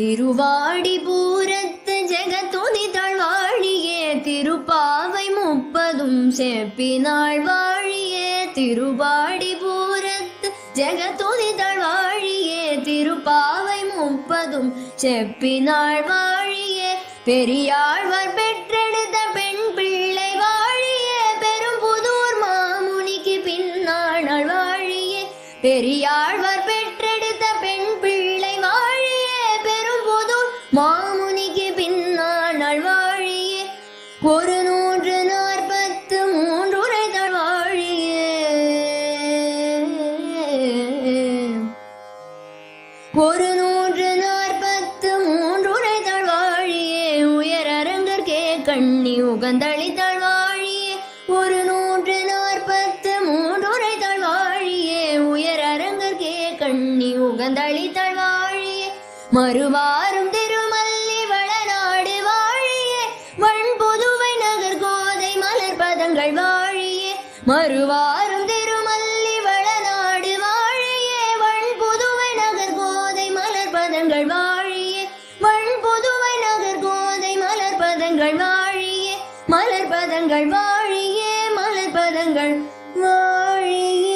திருவாடி பூரத்து ஜெகத்துதிதழ் வாழியே திருப்பாவை முப்பதும் செப்பினாள் வாழியே. திருவாடி பூரத்து ஜெகத்துதிதழ் வாழியே திருப்பாவை முப்பதும் செப்பினாள் வாழியே. பெரியாழ்வார் பெற்றெடுத்த பெண் பிள்ளை வாழியே பெரும் புதூர் மாமுனிக்கு பின்னாள் வாழியே. பெரியாழ்வார் பெற்ற மாமுனிக்கு பின்னால் வாழியே ஒரு நூற்று நாற்பத்து மூன்றுரைதழ் வாழியே ஒரு நூற்று நாற்பத்து மூன்றுரைதழ் வாழியே உயர் உயரரங்கற்கே கண்ணி உகந்தளித்தழ் வாழியே ஒரு நூற்று நாற்பத்து மூன்றுரைதழ் வாழியே உயர் உயரரங்கற்கே கண்ணி உகந்தளித்தழ் வாழியே மறுவாரும் மறுவாரும் திருமல்லி வளநாடு வாழியே வள் புதுவை நகர் கோதை மலர் பதங்கள் வாழியே. வள் புதுவை நகர் கோதை மலர் பதங்கள் வாழியே. மலர் பதங்கள் வாழியே மலர் பதங்கள் வாழியே.